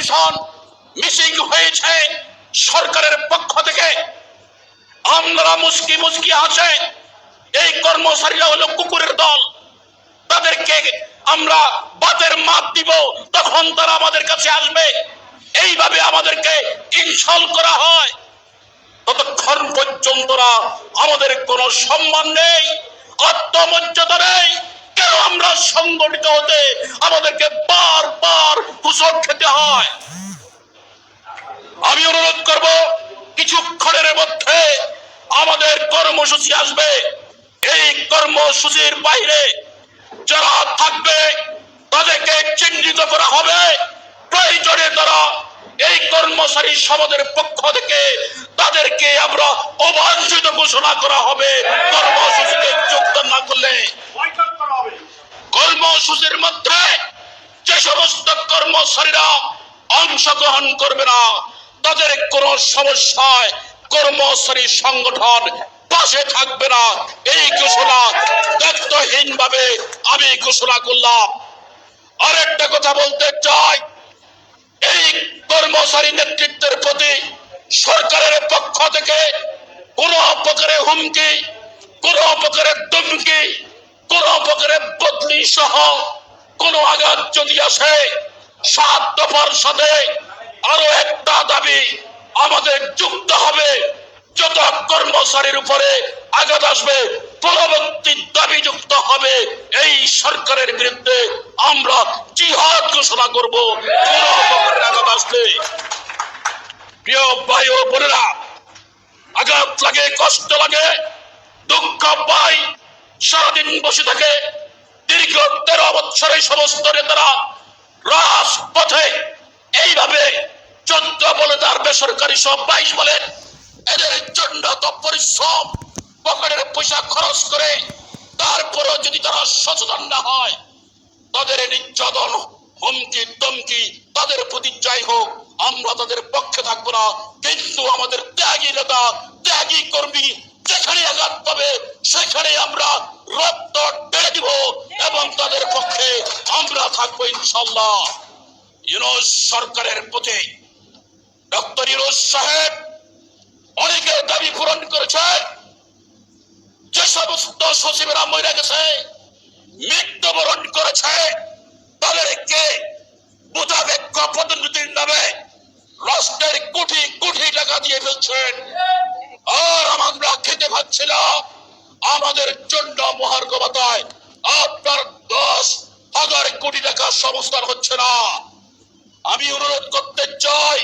Commission missing হয়েছে সরকারের পক্ষ থেকে। আমরা মুসকি মুসকি আছে। এই কর্মচারীরা হলো কুকুরের দল। তাদেরকে আমরা বাতের মাপ দিব, তখন তারা আমাদের কাছে আসবে। এইভাবে আমাদেরকে ইনসল করা হয়। ততক্ষণ পর্যন্তরা আমাদের কোনো সম্মান নেই, আত্মমর্যাদা নেই। কেন আমরা সংগঠিত হতে আমাদেরকে বারবার হুসক খেতে হয়। আমি অনুরোধ করব, কিছুক্ষণের মধ্যে আমাদের কর্মসূচি আসবে। এই কর্মসূচির বাইরে যারা থাকবে, তাদেরকে চিহ্নিত করা হবে। প্রয়োজনে তারা এই কর্মচারী সমাজের পক্ষ থেকে তাদেরকে আমরা অবাঞ্ছিত ঘোষণা করা হবে কর্মসূচিতে যোগদান না করলে বয়কট করা হবে কর্মসূচির মধ্যে যে সমস্ত কর্মচারীরা অংশগ্রহণ করবে না। তাদের কোন সমস্যায় কর্মচারী সংগঠন পাশে থাকবে না। এই ঘোষণা তত্ত্বহীন ভাবে আমি ঘোষণা করলাম। আরেকটা কথা বলতে চাই, এই কর্মচারী নেতৃত্বের প্রতি সরকারের পক্ষ থেকে কোন প্রকারে হুমকি, কোন প্রকারের ধমকি, কোন প্রকারের বদলি সহ কোন আঘাত যদি আসে সাত দফার আরও একটা দাবি আমাদের যুক্ত হবে। যত কর্মচারীর উপরে আঘাত আসবে, পরবর্তী দাবি যুক্ত হবে। এই সরকারের বিরুদ্ধে আমরা জিহাদ ঘোষণা করব। আঘাত আসলে প্রিয় ভাই ও বোনেরা, আঘাত লাগে, কষ্ট লাগে, দুঃখ পাই, সারাদিন বসে থাকে। দীর্ঘ তেরো বছর সমস্ত নেতারা রাজপথে এইভাবে চোদ্দ বলে তার বেসরকারি সব বাইশ বলেন এদের জন্য তো পরিশ্রম, পকেটের পয়সা খরচ করে তারপরেও যদি তারা সচেতন না হয়, তাদের নির্যাতন, হুমকি দমকি তাদের প্রতি যাই হোক, আমরা তাদের পক্ষে থাকব না। কিন্তু আমাদের ত্যাগী নেতা, ত্যাগী কর্মী যেখানে আঘাত পাবে, সেখানে আমরা রক্ত ঢেলে দিব এবং তাদের পক্ষে থাকব ইনশাল্লাহ ইউনুস সরকারের প্রতি ডক্টর ইউনুস সাহেব অনেকে দাবি পূরণ করেছে, যে সমস্ত সচিবেরা মরে গেছে, মৃত্যুবরণ করেছে, তাদেরকে মোতাবেক পদোন্নতির নামে রাষ্ট্রের কোটি কোটি টাকা দিয়ে ফেলছেন। আর আমরা খেতে পাচ্ছি না। আমাদের জন্য মহার্ঘ ভাতায় আপনার দশ কোটি টাকা সংস্থান হচ্ছে না। আমি অনুরোধ করতে চাই,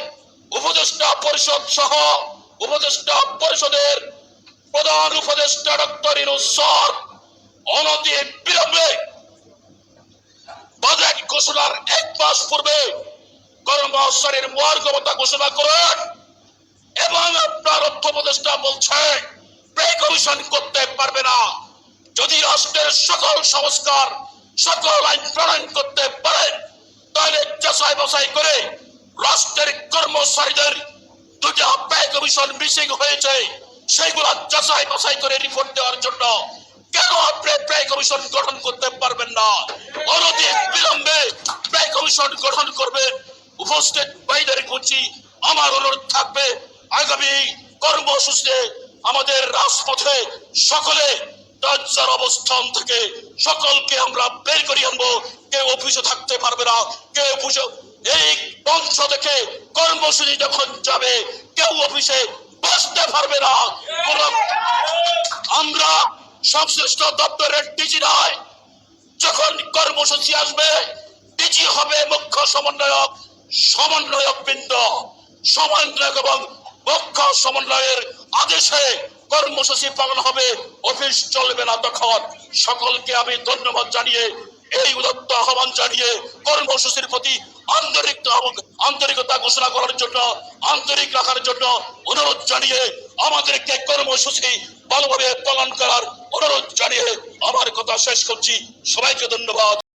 উপদেষ্টা পরিষদ সহ উপদেষ্টা পরিষদের প্রধান উপদেষ্টা ডক্টর ইনুসর অনতি বিলম্বে বাজেট ঘোষণার এক মাস পূর্বে কর্মচারীর মহার্গবতা ঘোষণা করুন এবং আপনার অর্থ উপদেষ্টা বলছে পে কমিশন করতে পারবে না। যদি রাষ্ট্রের সকল সংস্কার সকল আইন প্রণয়ন করতে পারেন। তাহলে যাচাই বাছাই করে রাষ্ট্রের কর্মচারীদের দুটা পে কমিশন মিসিং হয়েছে সেইগুলা যাচাই বাছাই করে রিপোর্ট দেওয়ার জন্য কেন আপনি পে কমিশন গঠন করতে পারবেন না? অনতি বিলম্বে পে কমিশন গঠন করবেন উপস্থিত বাইদের করছি আমার অনুরোধ থাকবে। আগামী কর্মসূচিতে আমাদের রাজপথে সকলে রাজ্যের অবস্থান থেকে সকলকে আমরা বের করে আনব। কেউ অফিসে থাকতে পারবে না, কেউ অফিসে এই বংশ থেকে কর্মসূচি যখন যাবে, কেউ অফিসে বসতে পারবে না। আমরা সংশ্লিষ্ট দপ্তরের ডিজি নয়। যখন কর্মসূচি আসবে ডিজি হবে মুখ্য সমন্বয়ক সমন্বয়ক বৃন্দ। সমন্বয়ক এবং মুখ্য সমন্বয়ের আদেশে কর্মসূচি পালন হবে, অফিস চলবে না তখন। সকলকে আমি ধন্যবাদ জানিয়ে, এই উদত্ত আহ্বান জানিয়ে কর্মসূচির প্রতি আন্তরিক আন্তরিকতা ঘোষণা করার জন্য, আন্তরিক রাখার জন্য অনুরোধ জানিয়ে আমাদেরকে কর্মসূচি ভালোভাবে পালন করার অনুরোধ জানিয়ে আমার কথা শেষ করছি। সবাইকে ধন্যবাদ।